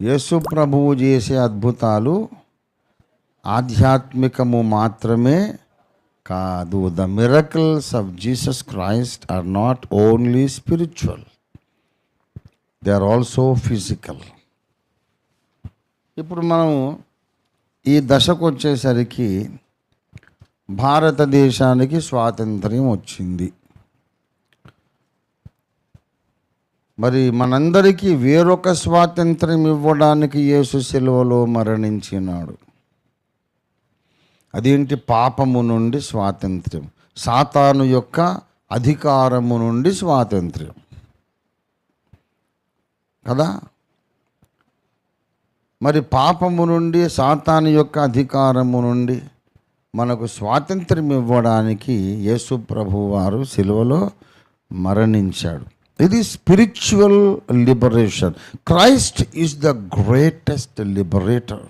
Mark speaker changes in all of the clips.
Speaker 1: యేసు ప్రభువు చేసే అద్భుతాలు ఆధ్యాత్మికము మాత్రమే కాదు. The miracles of Jesus Christ are not only spiritual they are also physical ఇప్పుడు మనం ఈ దశకు వచ్చేసరికి భారతదేశానికి స్వాతంత్ర్యం వచ్చింది. మరి మనందరికీ వేరొక స్వాతంత్రం ఇవ్వడానికి యేసు సెలవులో మరణించినాడు. అదేంటి? పాపము నుండి స్వాతంత్ర్యం. సాతాను యొక్క అధికారము నుండి స్వాతంత్ర్యం. కదా? మరి పాపము నుండి సాతాను యొక్క అధికారము నుండి మనకు స్వాతంత్ర్యం ఇవ్వడానికి యేసు ప్రభువారు సిలువలో మరణించాడు. ఇది spiritual liberation Christ is the greatest liberator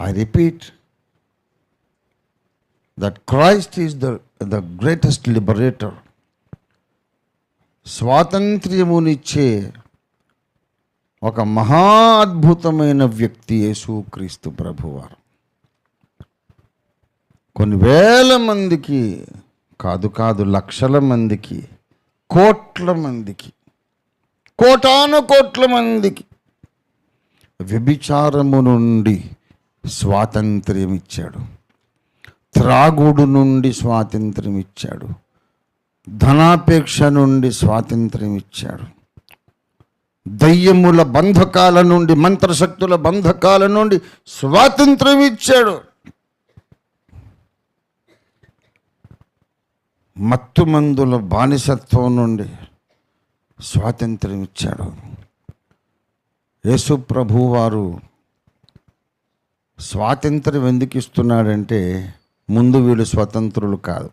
Speaker 1: I repeat that Christ is the the greatest liberator స్వాతంత్ర్యమునిచ్చే ఒక మహా అద్భుతమైన వ్యక్తి యేసుక్రీస్తు ప్రభువారు. కొన్ని వేల మందికి కాదు కాదు లక్షల మందికి కోట్ల మందికి కోటాను కోట్ల మందికి వ్యభిచారము నుండి స్వాతంత్ర్యం ఇచ్చాడు త్రాగుడు నుండి స్వాతంత్ర్యం ఇచ్చాడు ధనాపేక్ష నుండి స్వాతంత్ర్యం ఇచ్చాడు దయ్యముల బంధకాల నుండి మంత్రశక్తుల బంధకాల నుండి స్వాతంత్ర్యం ఇచ్చాడు మత్తుమందుల బానిసత్వం నుండి స్వాతంత్ర్యం ఇచ్చాడు. యేసు ప్రభు వారు స్వాతంత్ర్యం ఎందుకు ఇస్తున్నాడంటే ముందు వీళ్ళు స్వతంత్రులు కాదు.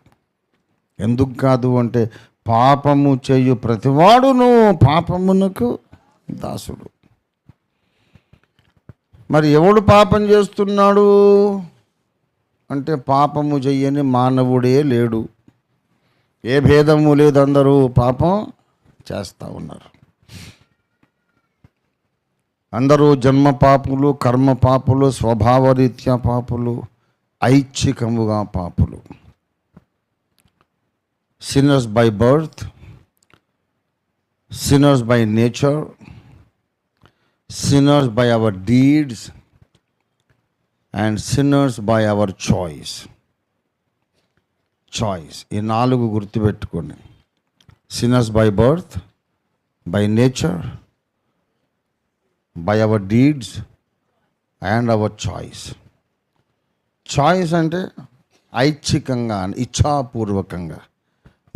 Speaker 1: ఎందుకు కాదు అంటే పాపము చేయు ప్రతివాడును పాపమునకు దాసుడు. మరి ఎవడు పాపం చేస్తున్నాడు? అంటే పాపము చెయ్యని మానవుడే లేడు. ఏ భేదము లేదు అందరూ పాపం చేస్తూ ఉన్నారు. అందరూ జన్మ పాపులు కర్మ పాపులు స్వభావరీత్యా పాపులు ఐచ్ఛికముగా పాపులు. Sinners by birth sinners by nature sinners by our deeds and sinners by our choice choice ఈ నాలుగు గుర్తుపెట్టుకోండి. Sinners by birth by nature by our deeds and our choice choice అంటే ఐచ్ఛికంగా ఇచ్ఛాపూర్వకంగా.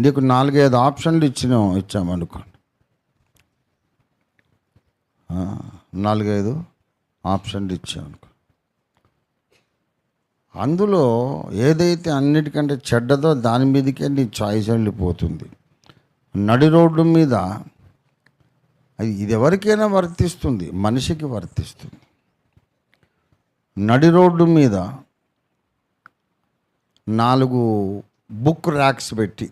Speaker 1: నీకు నాలుగైదు ఆప్షన్లు ఇచ్చినాం ఇచ్చామనుకోండి నాలుగైదు ఆప్షన్లు ఇచ్చామనుకో అందులో ఏదైతే అన్నిటికంటే చెడ్డదో దాని మీదకే నీ చాయిస్ వెళ్ళిపోతుంది. నడి రోడ్డు మీద అది ఇది ఎవరికైనా వర్తిస్తుంది మనిషికి వర్తిస్తుంది. నడి రోడ్డు మీద నాలుగు బుక్ ర్యాక్స్ పెట్టి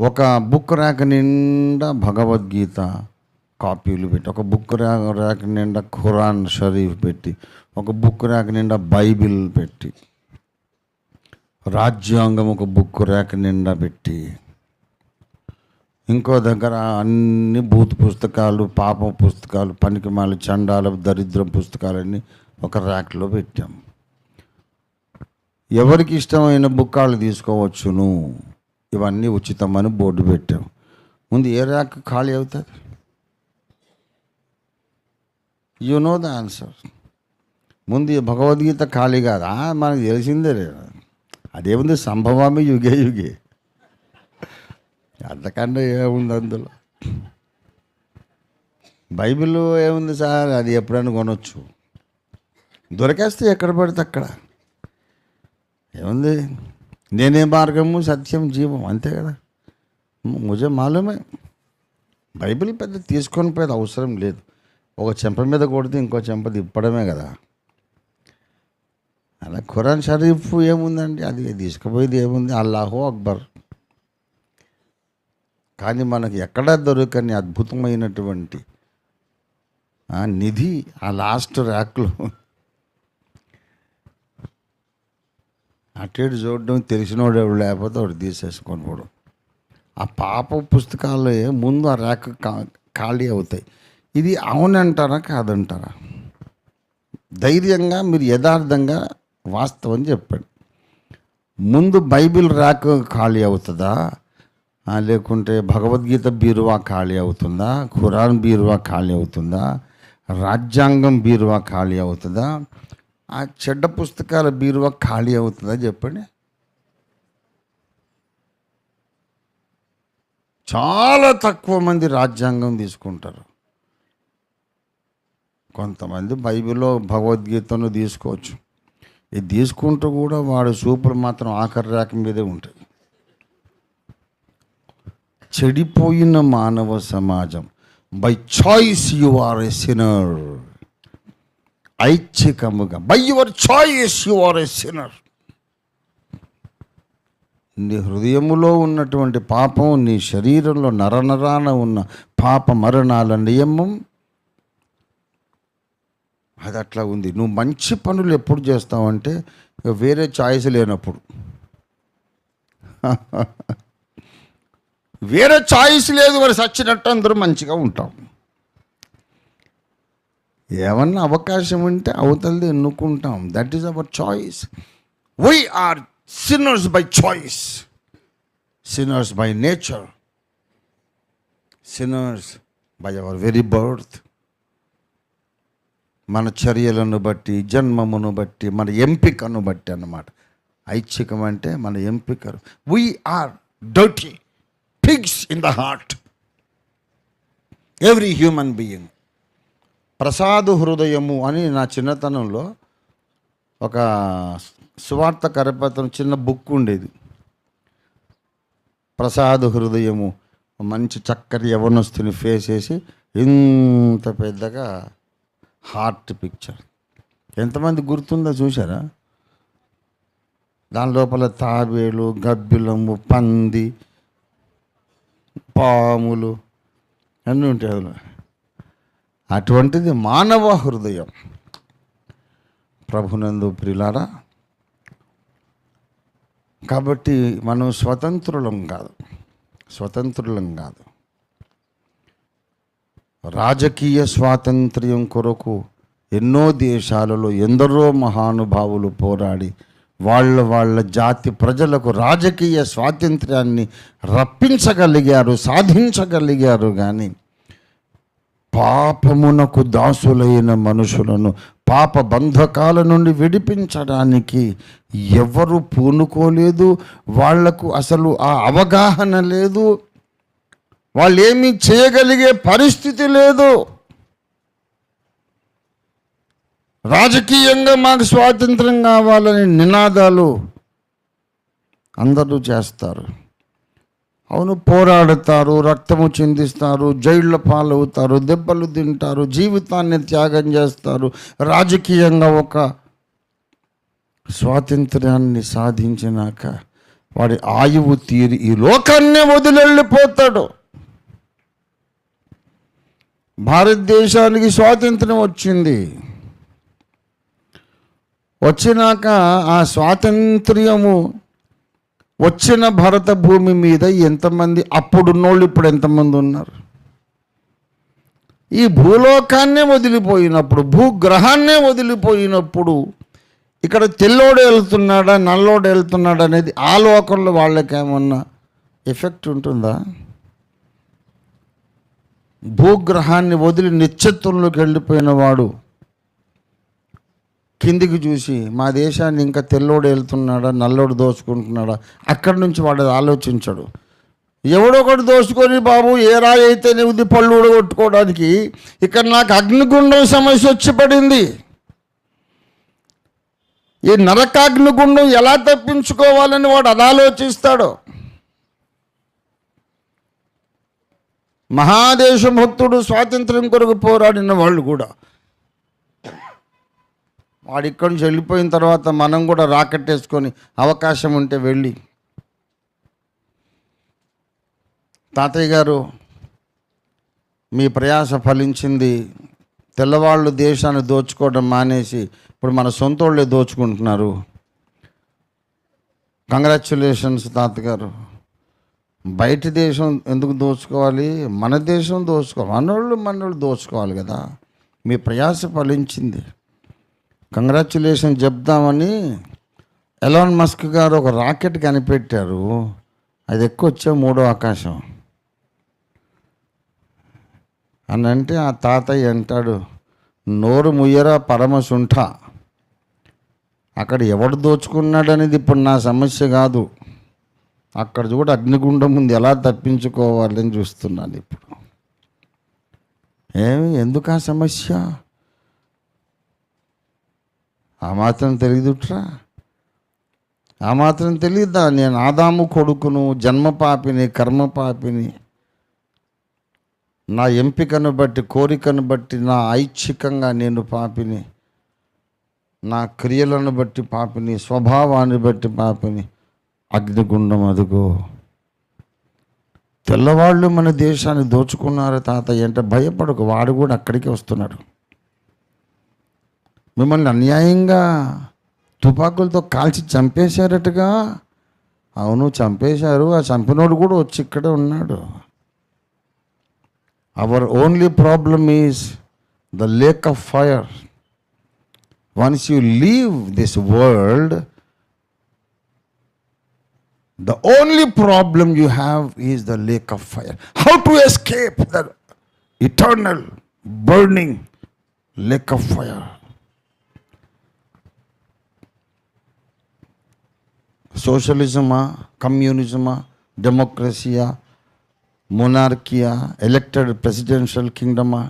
Speaker 1: ఒక బుక్ ర్యాక్ నిండా భగవద్గీత కాపీలు పెట్టి ఒక బుక్ ర్యాక్ ర్యాక్ నిండా ఖురాన్ షరీఫ్ పెట్టి ఒక బుక్ ర్యాక్ నిండా బైబిల్ పెట్టి రాజ్యాంగం ఒక బుక్ ర్యాక్ నిండా పెట్టి ఇంకో దగ్గర అన్ని భూత పుస్తకాలు పాప పుస్తకాలు పనికిమాల చండాల దరిద్రం పుస్తకాలన్నీ ఒక ర్యాక్లో పెట్టాం. ఎవరికి ఇష్టమైన బుక్కాలు తీసుకోవచ్చును? ఇవన్నీ ఉచితమని బోర్డు పెట్టాం. ముందు ఏ ర్యాక్ ఖాళీ అవుతుంది? యు నో ద ఆన్సర్ ముందు భగవద్గీత ఖాళీ కాదా? మనకు తెలిసిందే అదేముంది సంభవమే యుగే యుగే. అంతకంటే ఏముంది అందులో? బైబిల్ ఏముంది సార్? అది ఎప్పుడైనా కొనొచ్చు. దొరికేస్తే ఎక్కడ పడితే అక్కడ. ఏముంది? నేనే మార్గము సత్యం జీవం అంతే కదా? ముజే మాలూమే. బైబిల్ పెద్ద తీసుకొని పోయేది అవసరం లేదు. ఒక చెంప మీద కొడితే ఇంకో చెంప తిప్పడమే కదా. అలా ఖురాన్ షరీఫ్ ఏముందండి? అది తీసుకుపోయేది ఏముంది? అల్లాహో అక్బర్. కానీ మనకి ఎక్కడా దొరకని అద్భుతమైనటువంటి ఆ నిధి ఆ లాస్ట్ ర్యాక్లో. అటు ఇటు చూడడం తెలిసినోడు ఎవడు లేకపోతే వాడు తీసేసుకొని పోవడం. ఆ పాప పుస్తకాలు ముందు ఆ ర్యాక్ ఖాళీ అవుతాయి. ఇది అవునంటారా? కాదంటారా? ధైర్యంగా మీరు యథార్థంగా వాస్తవం చెప్పండి. ముందు బైబిల్ ర్యాక్ ఖాళీ అవుతుందా? లేకుంటే భగవద్గీత బీరువా ఖాళీ అవుతుందా? ఖురాన్ బీరువా ఖాళీ అవుతుందా? రాజ్యాంగం బీరువా ఖాళీ అవుతుందా? ఆ చెడ్డ పుస్తకాల బీరువా ఖాళీ అవుతుందా చెప్పండి. చాలా తక్కువ మంది రాజ్యాంగం తీసుకుంటారు. కొంతమంది బైబిల్లో భగవద్గీతను తీసుకోవచ్చు. ఇది తీసుకుంటూ కూడా వాడు చూపులు మాత్రం ఆఖరి రాక మీదే ఉంటాయి చెడిపోయిన మానవ సమాజం. By choice you are a sinner ఐచ్ఛికముగా. By your choice you are a sinner నీ హృదయములో ఉన్నటువంటి పాపం నీ శరీరంలో నరనరాన ఉన్న పాప మరణాల నియమం అది అట్లా ఉంది. నువ్వు మంచి పనులు ఎప్పుడు చేస్తావంటే వేరే ఛాయిస్ లేనప్పుడు. వేరే చాయిస్ లేదు మరి సచ్చినట్టు అందరూ మంచిగా ఉంటాం. ఏమన్నా అవకాశం ఉంటే అవతలది ఎన్నుకుంటాం. That is our choice we are sinners by choice sinners by nature sinners by our very birth మన చర్యలను బట్టి జన్మమును బట్టి మన ఎంపికను బట్టి అన్నమాట. ఐచ్ఛికం అంటే మన ఎంపిక. We are dirty pigs in the heart every human being ప్రసాద హృదయము అని నా చిన్నతనంలో ఒక సువార్త కరపత్రం చిన్న బుక్ ఉండేది. ప్రసాద హృదయము మంచి చక్కటి యవనస్తుని ఫేస్ వేసి ఇంత పెద్దగా హార్ట్ పిక్చర్. ఎంతమంది గుర్తుందో చూసారా దాని లోపల తాబేలు గబ్బిలము పంది పాములు అన్నీ ఉంటాయి అందులో. అటువంటిది మానవ హృదయం. ప్రభునందు ప్రిలారా కాబట్టి మనం స్వతంత్రులం కాదు స్వతంత్రులం కాదు. రాజకీయ స్వాతంత్ర్యం కొరకు ఎన్నో దేశాలలో ఎందరో మహానుభావులు పోరాడి వాళ్ళ వాళ్ళ జాతి ప్రజలకు రాజకీయ స్వాతంత్ర్యాన్ని రప్పించగలిగారు సాధించగలిగారు కానీ పాపమునకు దాసులైన మనుషులను పాప బంధకాల నుండి విడిపించడానికి ఎవరు పూనుకోలేదు వాళ్ళకు అసలు ఆ అవగాహన లేదు. వాళ్ళు ఏమీ చేయగలిగే పరిస్థితి లేదు. రాజకీయంగా మాకు స్వాతంత్రం కావాలని నినాదాలు అందరూ చేస్తారు. అవును పోరాడతారు రక్తము చిందిస్తారు జైళ్ళ పాలవుతారు దెబ్బలు తింటారు జీవితాన్ని త్యాగం చేస్తారు. రాజకీయంగా ఒక స్వాతంత్ర్యాన్ని సాధించినాక వాడి ఆయువు తీరి ఈ లోకాన్నే వదిలెళ్ళిపోతాడు. భారతదేశానికి స్వాతంత్రం వచ్చింది. వచ్చినాక ఆ స్వాతంత్ర్యము వచ్చిన భరత భూమి మీద ఎంతమంది అప్పుడున్నోళ్ళు ఇప్పుడు ఎంతమంది ఉన్నారు? ఈ భూలోకాన్నే వదిలిపోయినప్పుడు భూగ్రహాన్నే వదిలిపోయినప్పుడు ఇక్కడ తెల్లోడు వెళ్తున్నాడా నల్లోడు వెళ్తున్నాడా అనేది ఆ లోకంలో వాళ్ళకేమన్నా ఎఫెక్ట్ ఉంటుందా? భూగ్రహాన్ని వదిలి నిశ్చత్వంలోకి వెళ్ళిపోయిన వాడు కిందికి చూసి మా దేశాన్ని ఇంకా తెల్లోడు వెళ్తున్నాడా నల్లోడు దోచుకుంటున్నాడా? అక్కడి నుంచి వాడు ఆలోచించాడు. ఎవడో ఒకటి దోచుకొని బాబు ఏ రాయి అయితే నీది పళ్ళు ఊడగొట్టుకోవడానికి ఇక్కడ నాకు అగ్నిగుండం సమస్య వచ్చి పడింది. ఈ నరకాగ్నిగుండం ఎలా తప్పించుకోవాలని వాడు అది మహాదేశభక్తుడు స్వాతంత్ర్యం కొరకు పోరాడిన వాళ్ళు కూడా. వాడు ఇక్కడి నుంచి వెళ్ళిపోయిన తర్వాత మనం కూడా రాకెట్ వేసుకొని అవకాశం ఉంటే వెళ్ళి. తాతయ్య గారు మీ ప్రయాస ఫలించింది. తెల్లవాళ్ళు దేశాన్ని దోచుకోవడం మానేసి ఇప్పుడు మన సొంత వాళ్ళే దోచుకుంటున్నారు. కంగ్రాచ్యులేషన్స్ తాతగారు. బయట దేశం ఎందుకు దోచుకోవాలి? మన దేశం దోచుకోవాలి. మనోళ్ళు మనోళ్ళు దోచుకోవాలి కదా. మీ ప్రయాస ఫలించింది. కంగ్రాచులేషన్ చెప్దామని ఎలాన్ మస్క్ గారు ఒక రాకెట్ కనిపెట్టారు. అది ఎక్కువ వచ్చే మూడో ఆకాశం. అని అంటే ఆ తాతయ్య అంటాడు నోరు ముయ్యరా పరమశుంఠ అక్కడ ఎవడు దోచుకున్నాడు అనేది ఇప్పుడు నా సమస్య కాదు. అక్కడ చూడ అగ్నిగుండం ముందు ఎలా తప్పించుకోవాలని చూస్తున్నాను ఇప్పుడు. ఏమి? ఎందుకు ఆ సమస్య? ఆ మాత్రం తెలియదుట్రా? ఆ మాత్రం తెలియదా? నేను ఆదాము కొడుకును జన్మ పాపిని కర్మ పాపిని నా ఎంపికను బట్టి కోరికను బట్టి నా ఐచ్ఛికంగా నేను పాపిని నా క్రియలను బట్టి పాపిని స్వభావాన్ని బట్టి పాపిని అగ్నిగుండం అదుగో. తెల్లవాళ్ళు మన దేశాన్ని దోచుకున్నారు తాతయ్య అంటే భయపడకు వాడు కూడా అక్కడికి వస్తున్నాడు. మిమ్మల్ని అన్యాయంగా తుపాకులతో కాల్చి చంపేశారటగా? అవును చంపేశారు. ఆ చంపినోడు కూడా వచ్చి ఇక్కడే ఉన్నాడు. Our only problem is the lake of fire once you leave this world The only problem you have is the lake of fire. How to escape the eternal burning lake of fire? సోషలిజమా కమ్యూనిజమా డెమోక్రసీయా మొనార్కియా elected presidential కింగ్డమా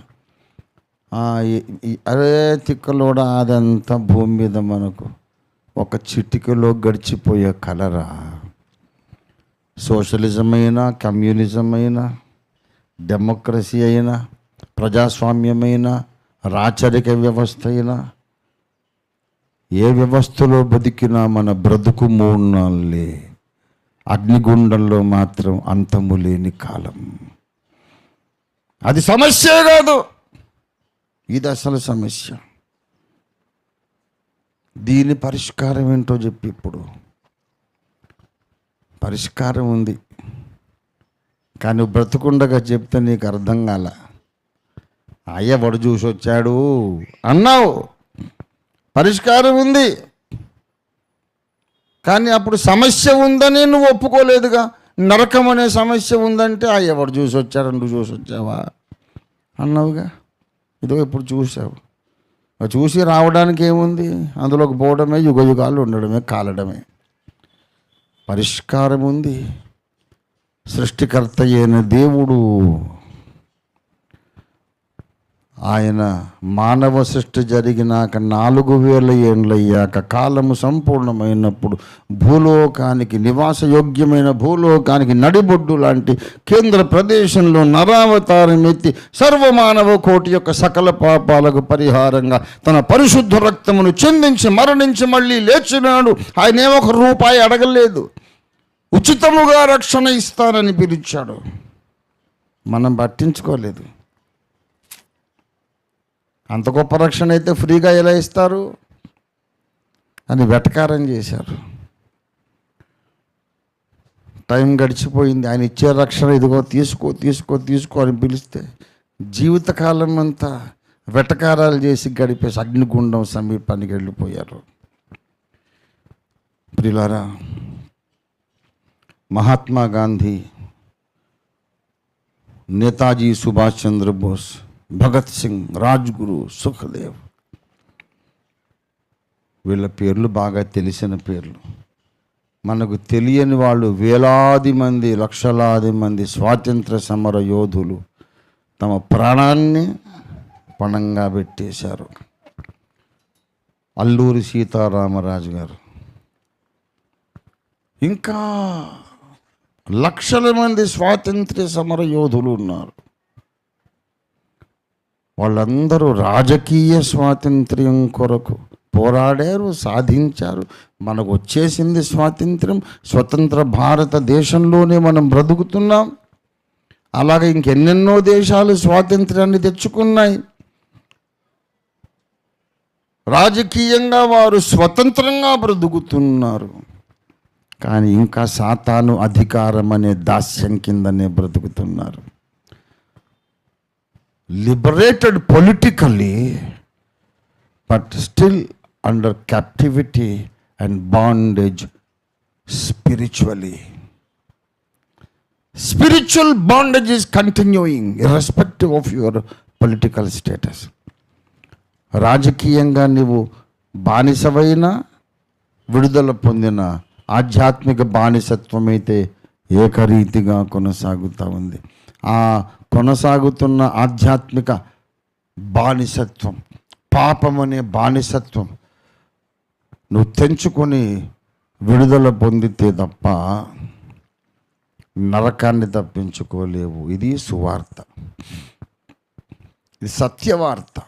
Speaker 1: అరే తిక్కలోడ అదంతా భూమి మీద మనకు ఒక చిటికలో గడిచిపోయే కలరా సోషలిజం అయినా కమ్యూనిజం అయినా డెమోక్రసీ అయినా ప్రజాస్వామ్యమైన రాచరిక వ్యవస్థ అయినా ఏ వ్యవస్థలో బతికినా మన బ్రతుకు మూడు అగ్నిగుండంలో మాత్రం అంతము లేని కాలం. అది సమస్య కాదు. ఇది అసలు సమస్య. దీని పరిష్కారం ఏంటో చెప్పి ఇప్పుడు. పరిష్కారం ఉంది. కానీ నువ్వు బ్రతుకుండగా చెప్తే నీకు అర్థం కాల. అయ్య వడు చూసి వచ్చాడు. అన్నావు పరిష్కారం ఉంది. కానీ అప్పుడు సమస్య ఉందని నువ్వు ఒప్పుకోలేదుగా. నరకం అనే సమస్య ఉందంటే ఆ ఎవడు చూసి వచ్చాడు నువ్వు చూసి వచ్చావా? అన్నావుగా ఇదో ఇప్పుడు చూసావు చూసి రావడానికి ఏముంది? అందులోకి పోవడమే యుగ యుగాలు ఉండడమే కాలడమే. పరిష్కారం ఉంది సృష్టికర్త అయిన దేవుడు ఆయన మానవ సృష్టి జరిగినాక నాలుగు వేల ఏండ్లయ్యాక కాలము సంపూర్ణమైనప్పుడు భూలోకానికి నివాసయోగ్యమైన భూలోకానికి నడిబొడ్డు లాంటి కేంద్ర ప్రదేశంలో నరావతారం ఎత్తి సర్వమానవ కోటి యొక్క సకల పాపాలకు పరిహారంగా తన పరిశుద్ధ రక్తమును చెందించి మరణించి మళ్ళీ లేచినాడు. ఆయన ఏ ఒక రూపాయి అడగలేదు. ఉచితముగా రక్షణ ఇస్తానని పిలిచాడు. మనం పట్టించుకోలేదు. అంత గొప్ప రక్షణ అయితే ఫ్రీగా ఎలా ఇస్తారు? అని వెటకారం చేశారు. టైం గడిచిపోయింది. ఆయన ఇచ్చే రక్షణ ఇదిగో తీసుకో తీసుకో తీసుకో అని పిలిస్తే జీవితకాలం అంతా వెటకారాలు చేసి గడిపేసి అగ్నిగుండం సమీపానికి వెళ్ళిపోయారు. ప్రిలారా మహాత్మా గాంధీ నేతాజీ సుభాష్ చంద్రబోస్ భగత్ సింగ్ రాజ్గురు సుఖదేవ్. వీళ్ళ పేర్లు బాగా తెలిసిన పేర్లు. మనకు తెలియని వాళ్ళు వేలాది మంది లక్షలాది మంది స్వాతంత్ర సమర యోధులు తమ ప్రాణాన్ని పణంగా పెట్టేశారు. అల్లూరి సీతారామరాజు గారు. ఇంకా లక్షల మంది స్వాతంత్ర్య సమర యోధులు ఉన్నారు. వాళ్ళందరూ రాజకీయ స్వాతంత్ర్యం కొరకు పోరాడారు సాధించారు. మనకు వచ్చేసింది స్వాతంత్ర్యం. స్వతంత్ర భారతదేశంలోనే మనం బ్రతుకుతున్నాం. అలాగే ఇంకెన్నెన్నో దేశాలు స్వాతంత్ర్యాన్ని తెచ్చుకున్నాయి. రాజకీయంగా వారు స్వతంత్రంగా బ్రతుకుతున్నారు. కానీ ఇంకా సాతాను అధికారం అనే దాస్యం కిందనే బ్రతుకుతున్నారు. Liberated politically but still under captivity and bondage spiritually spiritual bondage is continuing irrespective of your political status రాజకీయంగా నీవు బానిసవైన విడుదల పొందిన ఆధ్యాత్మిక బానిసత్వం అయితే ఏకరీతిగా కొనసాగుతూ ఉంది. ఆ కొనసాగుతున్న ఆధ్యాత్మిక బానిసత్వం పాపం అనే బానిసత్వం నువ్వు తెంచుకొని విడుదల పొందితే తప్ప నరకాన్ని తప్పించుకోలేవు. ఇది సువార్త. ఇది సత్యవార్త.